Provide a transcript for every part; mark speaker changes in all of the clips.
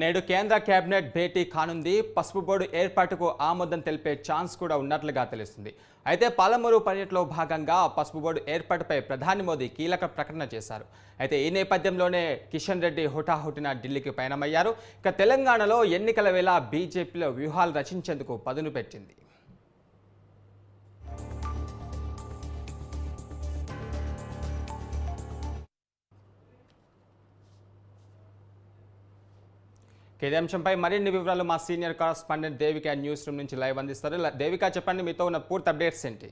Speaker 1: నేడు కేంద్ర కేబినెట్ భేటీ కానుంది. పసుపు బోర్డు ఏర్పాటుకు ఆమోదం తెలిపే ఛాన్స్ కూడా ఉన్నట్లుగా తెలుస్తుంది. అయితే పాలమూరు పర్యటనలో భాగంగా పసుపు బోర్డు ఏర్పాటుపై ప్రధాని మోదీ కీలక ప్రకటన చేశారు. అయితే ఈ నేపథ్యంలోనే కిషన్ రెడ్డి హుటాహుటిన ఢిల్లీకి పయనమయ్యారు. ఇక తెలంగాణలో ఎన్నికల వేళ బీజేపీలో వ్యూహాలు రచించేందుకు పదును పెట్టింది. ఇదే అంశంపై మరిన్ని వివరాలు మా senior correspondent Devika news room నుంచి లైవ్ అందిస్తారు. దేవిక చెప్పండి మీతో ఉన్న పూర్తి అప్డేట్స్ ఏంటి?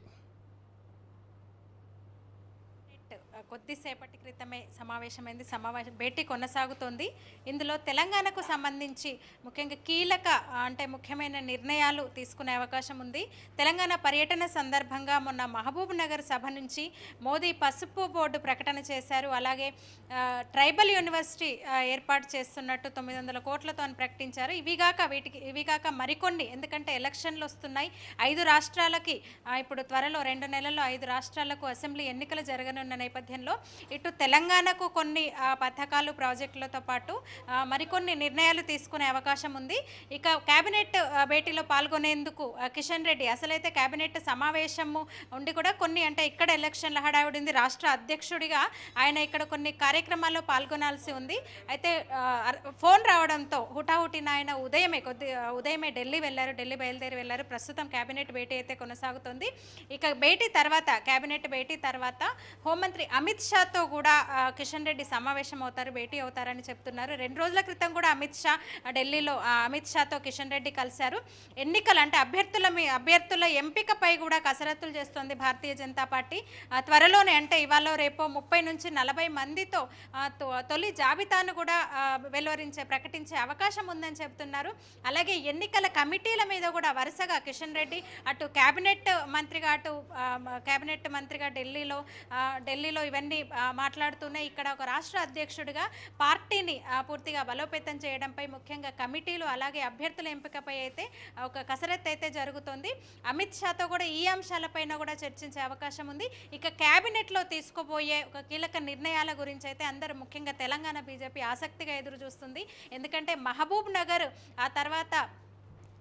Speaker 2: కొద్దిసేపటి క్రితమే సమావేశమైంది. సమావేశం భేటీ కొనసాగుతోంది. ఇందులో తెలంగాణకు సంబంధించి ముఖ్యంగా కీలక అంటే ముఖ్యమైన నిర్ణయాలు తీసుకునే అవకాశం ఉంది. తెలంగాణ పర్యటన సందర్భంగా మొన్న మహబూబ్ నగర్ సభ నుంచి మోదీ పసుపు బోర్డు ప్రకటన చేశారు. అలాగే ట్రైబల్ యూనివర్సిటీ ఏర్పాటు చేస్తున్నట్టు తొమ్మిది వందల కోట్లతో అని ప్రకటించారు. ఇవిగాక వీటికి ఇవిగాక మరికొన్ని. ఎందుకంటే ఎలక్షన్లు వస్తున్నాయి. ఐదు రాష్ట్రాలకి ఇప్పుడు త్వరలో రెండు నెలల్లో ఐదు రాష్ట్రాలకు అసెంబ్లీ ఎన్నికలు జరగనున్న నేపథ్యంలో ఇటు తెలంగాణకు కొన్ని పథకాలు ప్రాజెక్టులతో పాటు మరికొన్ని నిర్ణయాలు తీసుకునే అవకాశం ఉంది. ఇక కేబినెట్ భేటీలో పాల్గొనేందుకు కిషన్ రెడ్డి అసలైతే కేబినెట్ సమావేశము ఉండి కూడా కొన్ని అంటే ఇక్కడ ఎలక్షన్ల హడావుడింది రాష్ట్ర అధ్యక్షుడిగా ఆయన ఇక్కడ కొన్ని కార్యక్రమాల్లో పాల్గొనాల్సి ఉంది. అయితే ఫోన్ రావడంతో హుటాహుటిన ఆయన ఉదయమే కొద్ది ఉదయమే ఢిల్లీ వెళ్ళారు ఢిల్లీ బయలుదేరి వెళ్ళారు. ప్రస్తుతం కేబినెట్ భేటీ అయితే కొనసాగుతుంది. ఇక భేటీ తర్వాత కేబినెట్ భేటీ తర్వాత హోంమంత్రి అమిత్ షాతో కూడా కిషన్ రెడ్డి సమావేశం అవుతారు భేటీ అవుతారని చెప్తున్నారు. రెండు రోజుల క్రితం కూడా అమిత్ షా ఢిల్లీలో అమిత్ షాతో కిషన్ రెడ్డి కలిశారు. ఎన్నికలు అంటే అభ్యర్థుల మీ అభ్యర్థుల ఎంపికపై కూడా కసరత్తులు చేస్తోంది భారతీయ జనతా పార్టీ. త్వరలోనే అంటే ఇవాళ రేపో ముప్పై నుంచి నలభై మందితో తొ- తొలి జాబితాను కూడా వెలువరించే ప్రకటన ప్రకటించే అవకాశం ఉందని చెబుతున్నారు అలాగే ఎన్నికల కమిటీల మీద కూడా వరుసగా కిషన్ రెడ్డి అటు కేబినెట్ మంత్రిగా అటు కేబినెట్ మంత్రిగా ఢిల్లీలో ఢిల్లీలో ఇవన్నీ మాట్లాడుతూనే ఇక్కడ ఒక రాష్ట్ర అధ్యక్షుడిగా పార్టీని పూర్తిగా బలోపేతం చేయడంపై ముఖ్యంగా కమిటీలు అలాగే అభ్యర్థుల ఎంపికపై అయితే ఒక కసరత్తు అయితే జరుగుతుంది. అమిత్ షాతో కూడా ఈ అంశాలపైన కూడా చర్చించే అవకాశం ఉంది. ఇక కేబినెట్లో తీసుకోబోయే ఒక కీలక నిర్ణయాల గురించి అయితే అందరూ ముఖ్యంగా తెలంగాణ బీజేపీ ఆసక్తిగా ఎదురు చూస్తుంది ఎందుకంటే మహబూబ్ నగర్ ఆ తర్వాత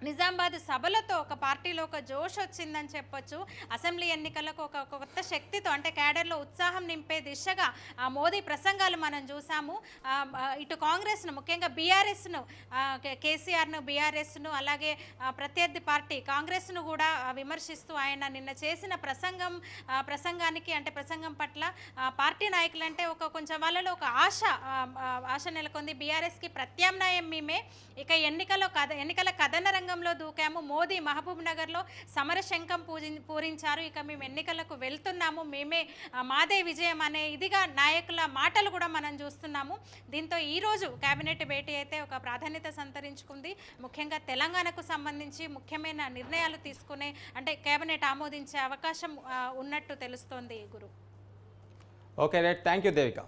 Speaker 2: నిజామాబాద్ సభలతో ఒక పార్టీలో ఒక జోష్ వచ్చిందని చెప్పొచ్చు. అసెంబ్లీ ఎన్నికలకు ఒక కొత్త శక్తితో అంటే క్యాడర్లో ఉత్సాహం నింపే దిశగా ఆ మోదీ ప్రసంగాలు మనం చూసాము. ఇటు కాంగ్రెస్ను ముఖ్యంగా బీఆర్ఎస్ను కేసీఆర్ను బీఆర్ఎస్ను అలాగే ప్రత్యర్థి పార్టీ కాంగ్రెస్ను కూడా విమర్శిస్తూ ఆయన నిన్న చేసిన ప్రసంగం ప్రసంగానికి అంటే ప్రసంగం పట్ల పార్టీ నాయకులంటే ఒక కొంచెం వాళ్ళలో ఒక ఆశ ఆశ నెలకొంది. బీఆర్ఎస్కి ప్రత్యామ్నాయం మేమే. ఇక ఎన్నికల్లో కథ ఎన్నికల కథన రంగం రంగంలో దూకాము. మోదీ మహబూబ్ నగర్లో సమరశంఖం పూజి పూరించారు. ఇక మేము ఎన్నికలకు వెళ్తున్నాము. మేమే మాదే విజయం అనే ఇదిగా నాయకుల మాటలు కూడా మనం చూస్తున్నాము. దీంతో ఈరోజు కేబినెట్ భేటీ అయితే ఒక ప్రాధాన్యత సంతరించుకుంది. ముఖ్యంగా తెలంగాణకు సంబంధించి ముఖ్యమైన నిర్ణయాలు తీసుకునే అంటే కేబినెట్ ఆమోదించే అవకాశం ఉన్నట్టు తెలుస్తోంది గురు.
Speaker 1: Okay right. Thank you Devika.